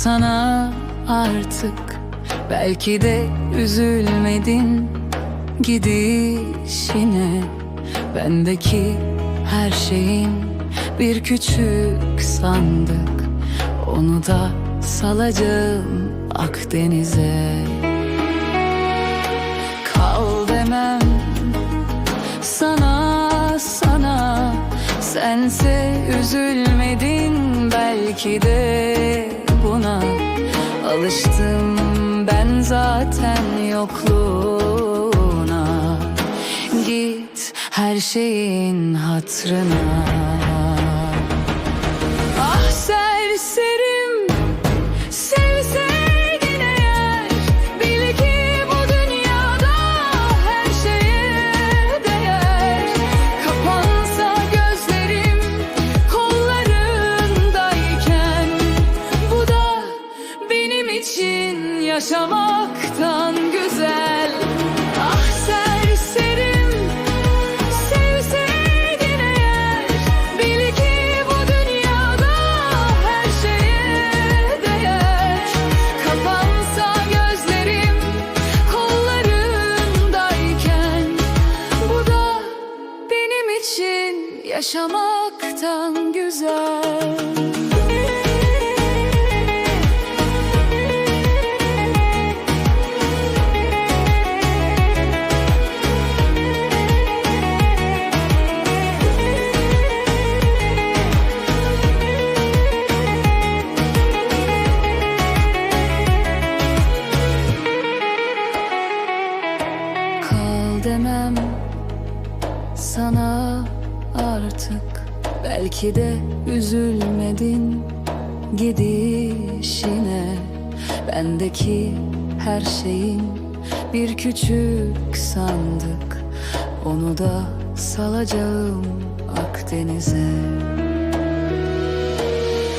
sana artık. Belki de üzülmedin gidişine. Bendeki her şeyin bir küçük sandık. Onu da salacağım Akdeniz'e. Kal demem sana sana. Sense üzülmedin belki de buna. Alıştım ben zaten yokluğuna. Git her şeyin hatrına için yaşamaktan güzel. Ah serserim Sevseydin eğer Bil ki bu dünyada her şeye değer. Kapansa gözlerim kollarındayken Bu da benim için yaşamaktan güzel artık. Belki de üzülmedin gidişine. Bendeki her şeyin bir küçük sandık. Onu da salacağım Akdeniz'e.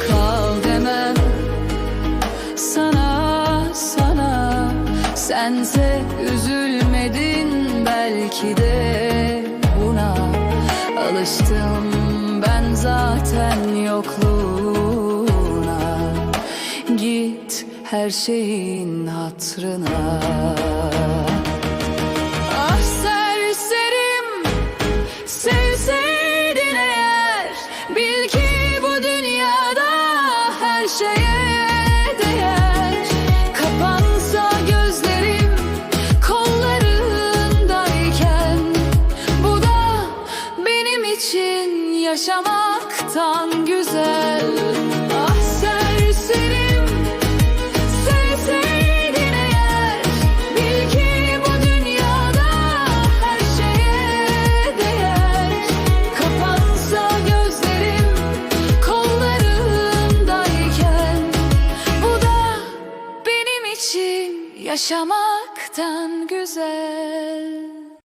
Kal demem sana sana. Sense üzülmedin belki de Alıştım ben zaten yokluğuna. Git her şeyin hatrına. Ah serserim Sevseydin eğer Bil ki bu dünyada her şeye yaşamaktan güzel. Ah serserim Sevseydin eğer Bil ki bu dünyada her şeye değer. Kapansa gözlerim kollarındayken Bu da benim için yaşamaktan güzel